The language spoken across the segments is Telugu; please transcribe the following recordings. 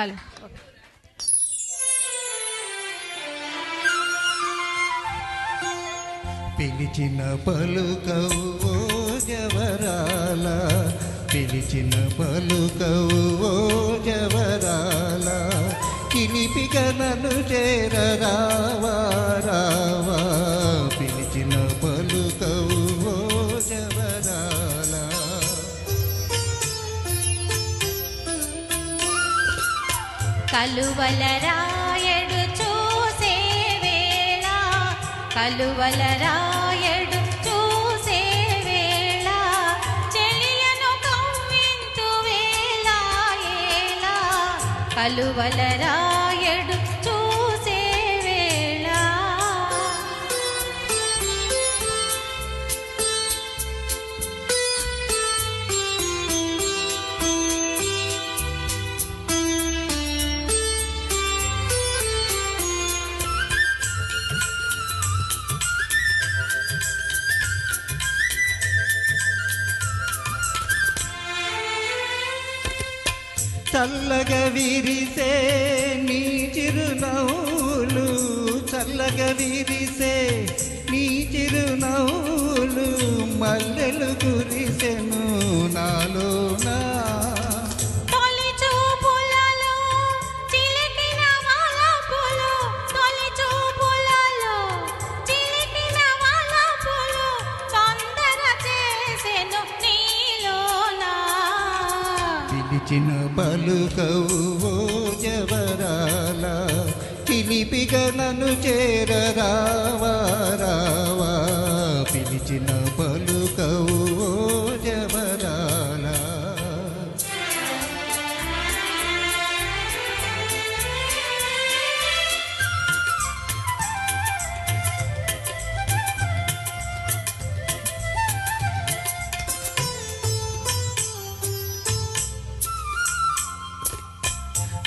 హలో పిలిచిన పలుకవు ఓ జవరాల పిలిచిన పలుకవు ఓ జవరాల కిలిపిక నన్ను చేరా కలువల రాయడు చూసే వేళ కలువల రాయడు చూసే వేళ చెలియను కవ్వింతు వేళ ఏళ కలువల రాయడు చల్లగ విరిసే నీ చిరునవ్వులు చల్లగ విరిసే నీ చిరునవ్వులు మల్లెలు కురిసెను నాలో పిలిచిన పలుకవు ఓ జవరాల పిలిపిగా నన్ను చేరరావా రావా పిలిచిన పలు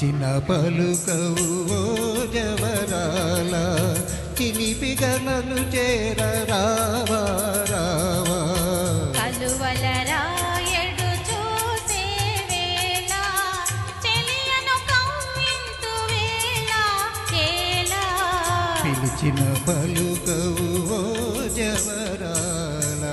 పిలిచిన పలుకవు జవరాల చిలిపిగా నన్ను చేర రావా. రావా కలువల రాయడు చూసే వేళ చెలియను కవ్వింతు వేళ ఏలా పిలిచిన పలుకవు జవరాల.